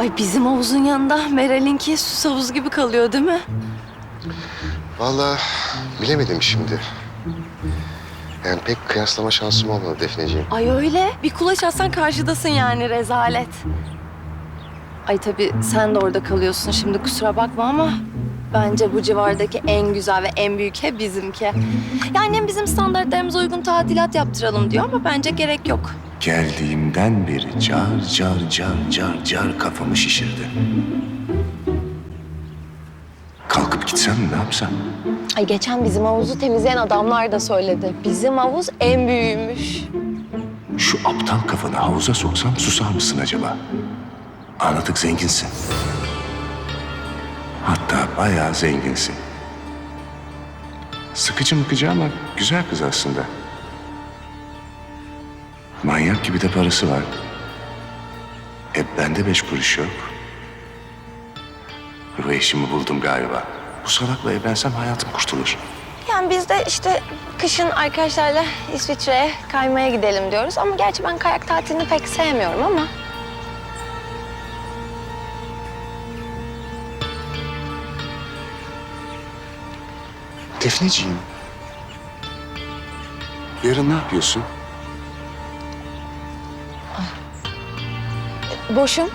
Ay bizim havuzun yanında Meral'inki süs havuz gibi kalıyor değil mi? Vallahi bilemedim şimdi. Yani pek kıyaslama şansım olmadı Defneciğim. Ay öyle. Bir kulaç atsan karşıdasın yani rezalet. Ay tabii sen de orada kalıyorsun şimdi kusura bakma ama... Bence bu civardaki en güzel ve en büyük ev bizimki. Ya annem bizim standartlarımıza uygun tadilat yaptıralım diyor ama bence gerek yok. Geldiğimden beri car car car car car kafamı şişirdi. Kalkıp gitsem mi ne yapsam? Ay geçen bizim havuzu temizleyen adamlar da söyledi. Bizim havuz en büyüğüymüş. Şu aptal kafanı havuza soksam susar mısın acaba? Anladık zenginsin. Hatta bayağı zenginsin. Sıkıcı mıkıcı ama güzel kız aslında. Manyak gibi de parası var. E bende beş kuruş yok. Ruh eşimi buldum galiba. Bu salakla evlensem hayatım kurtulur. Yani biz de işte kışın arkadaşlarla İsviçre'ye kaymaya gidelim diyoruz. Ama gerçi ben kayak tatilini pek sevmiyorum ama. Defneciğim. Yarın ne yapıyorsun? बोशम